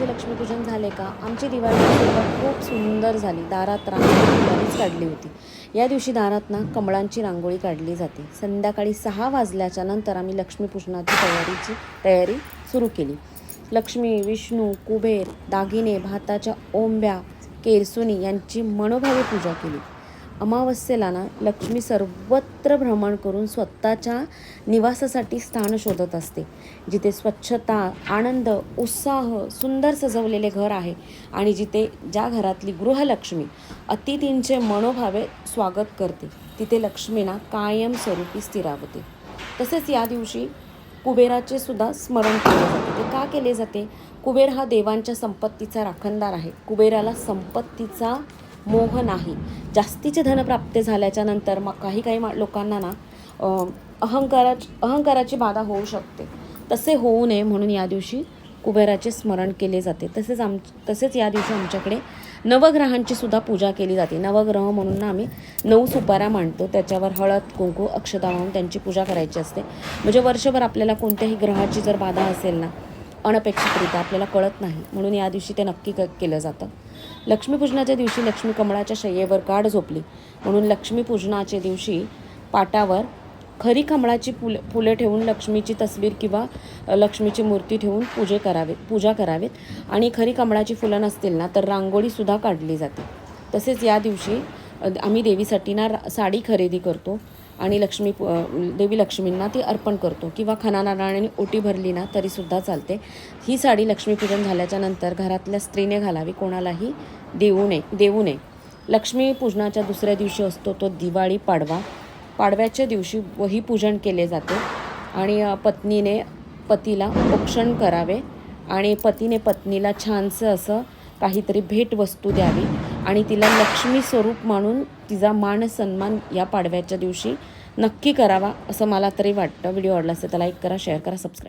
तुमचे लक्ष्मीपूजन झाले का? आमची दिवाळी खूप सुंदर झाली. दारात रांगोळी काढली होती. या दिवशी दारात ना कमळांची रांगोळी काढली जाते. संध्याकाळी सहा वाजल्याच्या नंतर आम्ही लक्ष्मीपूजनाची तयारीची तयारी सुरू केली. लक्ष्मी विष्णू कुबेर दागिने भाताच्या ओंब्या केरसुनी यांची मनोभावी पूजा केली. अमावस्येला ना लक्ष्मी सर्वत्र भ्रमण करून स्वतःच्या निवासासाठी स्थान शोधत असते. जिथे स्वच्छता आनंद उत्साह सुंदर सजवलेले घर आहे आणि जिथे ज्या घरातली गृहलक्ष्मी अतिथींचे मनोभावे स्वागत करते तिथे लक्ष्मीना कायमस्वरूपी स्थिरावते. तसेच या दिवशी कुबेराचे सुद्धा स्मरण केले जाते. ते का केले जाते? कुबेर हा देवांच्या संपत्तीचा राखणदार आहे. कुबेराला संपत्तीचा मोह नाही. जास्तीचे धनप्राप्ती झाल्याच्यानंतर मग काही काही मा लोकांना ना अहंकारा अहंकाराच अहंकाराची बाधा होऊ शकते. तसे होऊ नये म्हणून या दिवशी कुबेराचे स्मरण केले जाते. तसेच आम तसेच या दिवशी आमच्याकडे नवग्रहांची सुद्धा पूजा केली जाते. नवग्रह म्हणून ना आम्ही नऊ सुपाऱ्या मांडतो. त्याच्यावर हळद कुंकू अक्षता वाहून त्यांची पूजा करायची असते. म्हणजे वर्षभर आपल्याला कोणत्याही ग्रहाची जर बाधा असेल ना अनपेक्षितरित्या आपल्याला कळत नाही. म्हणून या दिवशी ते नक्की क केलं जातं. लक्ष्मीपूजनाच्या दिवशी लक्ष्मी कमळाच्या शय्येवर गाढ झोपली. म्हणून लक्ष्मीपूजनाच्या दिवशी पाटावर खरी कमळाची फुलं फुले ठेवून लक्ष्मीची तस्वीर किंवा लक्ष्मीची मूर्ती ठेवून पूजे करावेत पूजा करावेत. आणि खरी कमळाची फुलं नसतील ना तर रांगोळीसुद्धा काढली जाते. तसेच या दिवशी आम्ही देवीसाठी ना रा- साडी खरेदी करतो. आणि लक्ष्मी पू- देवी लक्ष्मींना ती अर्पण करतो. किंवा खना नारळाने ओटी भरली ना तरीसुद्धा चालते. ही साडी लक्ष्मीपूजन झाल्याच्यानंतर घरातल्या स्त्रीने घालावी कोणालाही देऊ नये देऊ नये. लक्ष्मीपूजनाच्या दुसऱ्या दिवशी असतो तो दिवाळी पाडवा. पाडव्याच्या दिवशी वही पूजन केले जाते आणि पत्नीने पतीला औक्षण करावे आणि पतीने पत्नीला छानसं असं काहीतरी भेटवस्तू द्यावी. आणि तिला लक्ष्मी स्वरूप मानून तिचा मान सन्मान या पाडव्याच्या दिवशी नक्की करावा असं मला तरी वाटतं. व्हिडिओ आवडला असेल तर लाईक करा शेअर करा सबस्क्राईब